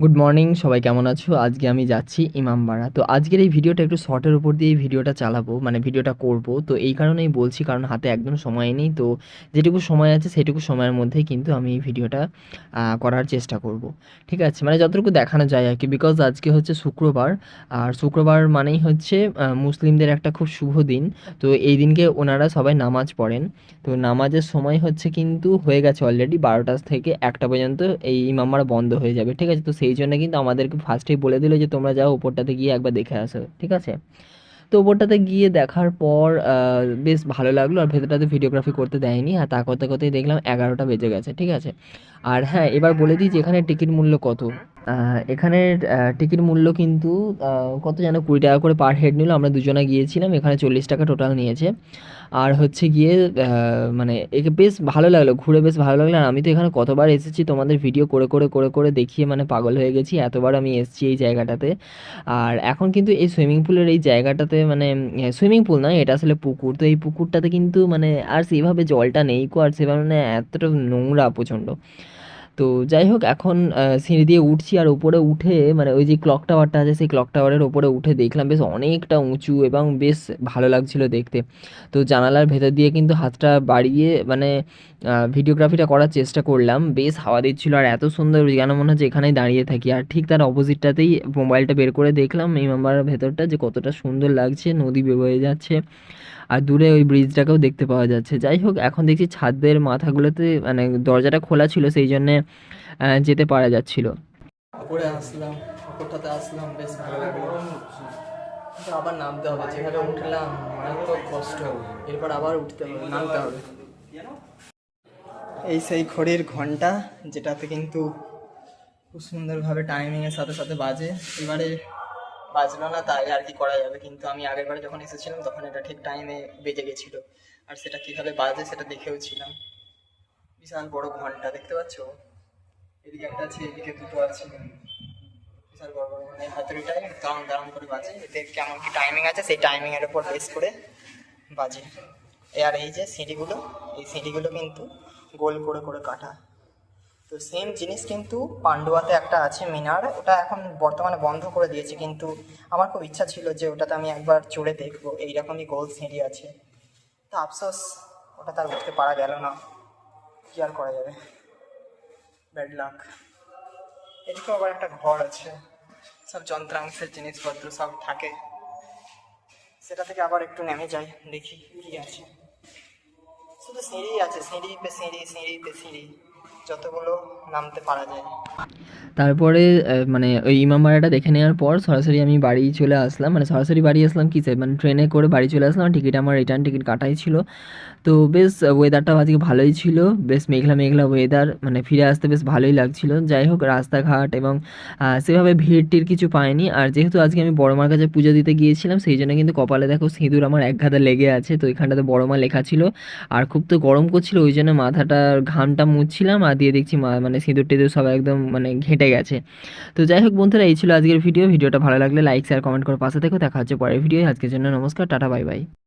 Good morning সবাই কেমন আছো? আজকে আমি যাচ্ছি ইমামবাড়া। তো আজকের এই ভিডিওটা একটু শর্টের উপর দিয়ে ভিডিওটা চালাবো মানে ভিডিওটা করব। তো এই কারণেই বলছি, কারণ হাতে একদম সময় নেই। তো যেটুকু সময় আছে, সেটুকু সময়ের মধ্যেই কিন্তু আমি এই ভিডিওটা করার চেষ্টা করব। ঠিক আছে? মানে যতটুকু দেখানো যায় আর কি বিকজ আজকে হচ্ছে শুক্রবার। আর শুক্রবার মানেই হচ্ছে মুসলিমদের একটা খুব শুভ দিন। তো এই দিনকে ওনারা সবাই নামাজ পড়েন। তো নামাজের সময় হচ্ছে কিন্তু হয়ে গেছে অলরেডি বারোটা থেকে একটা পর্যন্ত এই ইমামবাড়া বন্ধ হয়ে যাবে। ঠিক আছে? তো সেই জন্য কিন্তু আমাদেরকে ফার্স্টেই বলে দিল যে, তোমরা যাও ওপরটাতে গিয়ে একবার দেখে আসো। ঠিক আছে? তো ওপরটাতে গিয়ে দেখার পর বেশ ভালো লাগল। আর ভেতরটাতে ভিডিওগ্রাফি করতে দেয়নি। আর তা করতে করতেই দেখলাম এগারোটা বেজে গেছে। ঠিক আছে? আর হ্যাঁ এবার বলে দিই যে, এখানে টিকিট মূল্য কত? এখানের টিকিট মূল্য কিন্তু কত যেন কুড়ি টাকা করে পার হেড নিল। আমরা দুজনে গিয়েছিলাম, এখানে চল্লিশ টাকা টোটাল নিয়েছে। আর হচ্ছে গিয়ে মানে একে বেশ ভালো লাগল, ঘুরে বেশ ভালো লাগল। আর আমি তো এখানে কতবার এসেছি তোমাদের ভিডিও করে করে করে করে দেখিয়ে মানে পাগল হয়ে গেছি, এতবার আমি এসেছি এই জায়গাটাতে। আর এখন কিন্তু এই সুইমিং পুলের এই জায়গাটাতে মানে সুইমিং পুল নয়, এটা আসলে পুকুর। তো এই পুকুরটাতে কিন্তু মানে আর সেইভাবে জলটা নেই কো, আর সেভাবে মানে এতটা নোংরা প্রচণ্ড। তো যাই হোক, এখন সিঁড়ি দিয়ে উঠছি আর উপরে উঠে মানে ওই যে ক্লক টাওয়ারটা আছে, সেই ক্লক টাওয়ারের উপরে উঠে দেখলাম বেশ অনেকটা উঁচু এবং বেশ ভালো লাগছিল দেখতে। তো জানালার ভেতর দিয়ে কিন্তু হাতটা বাড়িয়ে মানে ভিডিওগ্রাফিটা করার চেষ্টা করলাম। বেশ হাওয়া দিচ্ছিল আর এত সুন্দর যেন মনে হচ্ছে এখানেই দাঁড়িয়ে থাকি। আর ঠিক তার অপোজিটটাতেই মোবাইলটা বের করে দেখলাম, এই মেম্বারের ভেতরটা যে কতটা সুন্দর লাগছে, নদী বয়ে যাচ্ছে। আর দূরে ওই ব্রিজটাকেও দেখতে পাওয়া যাচ্ছে। যাই হোক, এখন দেখছি ছাদের মাথাগুলোতে মানে দরজাটা খোলা ছিল, সেই জন্যে যেতে পারা যাচ্ছিল। উপরে আসলাম আসলাম, বেশ ভালো আবার নামতে হবে, যেভাবে উঠলাম মারাত্মক কষ্ট। এরপর আবার উঠতে হবে, নামতে হবে। এই সেই ঘড়ির ঘণ্টা, যেটাতে কিন্তু খুব সুন্দরভাবে টাইমিংয়ের সাথে সাথে বাজে। এবারে বাজলো না, তাই আর কি করা যাবে? কিন্তু আমি আগের বারে যখন এসেছিলাম, তখন এটা ঠিক টাইমে বেজে গেছিল। আর সেটা কীভাবে বাজে সেটা দেখেও ছিলাম। বিশাল বড় ঘণ্টা, দেখতে পাচ্ছ? এদিকে একটা আছে, এদিকে দুটো আছে। বিশাল বড় বড় মানে হাতুড়িটাই দাম দাম করে বাজে। এতে কেমন কি টাইমিং আছে, সেই টাইমিংয়ের উপর বেস করে বাজে। আর এই যে সিঁড়িগুলো, এই সিঁড়িগুলো কিন্তু গোল করে করে কাটা। তো সেম জিনিস কিন্তু পান্ডুয়াতে একটা আছে, মিনার। ওটা এখন বর্তমানে বন্ধ করে দিয়েছে, কিন্তু আমার খুব ইচ্ছা ছিল যে ওটাতে আমি একবার চড়ে দেখব। এইরকমই গোল সিঁড়ি আছে। তো আফসোস, ওটা তার উঠতে পারা গেল না। কি আর করা যাবে? ব্যাড লাক এদিকেও আবার একটা ঘর আছে। সব যন্ত্রাংশের জিনিসপত্র সব থাকে। সেটা থেকে আবার একটু নেমে যাই, দেখি কি আছে। শুধু সিঁড়ি আছে, সিঁড়ি পে সিঁড়ি সিঁড়ি পে সিঁড়ি। যতগুলো নামতে পারা যায়। তারপরে মানে ওই ইমাম ইমামবাড়াটা দেখে নেওয়ার পর সরাসরি আমি বাড়ি চলে আসলাম। মানে সরাসরি বাড়ি আসলাম কিসে মানে ট্রেনে করে বাড়ি চলে আসলাম। টিকিট আমার রিটার্ন টিকিট কাটাই ছিল। তো বেশ ওয়েদারটাও আজকে ভালোই ছিল। বেশ মেঘলা মেঘলা ওয়েদার মানে ফিরে আসতে বেশ ভালোই লাগছিল। যাই হোক, রাস্তাঘাট এবং সেভাবে ভিড় টির কিছু পাইনি। আর যেহেতু আজকে আমি বড় মার কাছে পুজো দিতে গিয়েছিলাম, সেই জন্য কিন্তু কপালে দেখো সিঁদুর আমার এক ঘাতা লেগে আছে। তো এখানটাতে বড় মা লেখা ছিল। আর খুব তো গরম করছিল, ওই জন্য মাথাটা ঘামটা মুছছিলাম। আর দিয়ে দেখছি মানে সিঁদুর টিঁদুর সব একদম মানে ঘেঁটে গেছে। তো যাই হোক বন্ধুরা, এই ছিল আজকের ভিডিও। ভিডিওটা ভালো লাগলে লাইক শেয়ার কমেন্ট করে পাশে দেখো দেখা হচ্ছে পরের ভিডিও আজকের জন্য নমস্কার, টাটা বাই বাই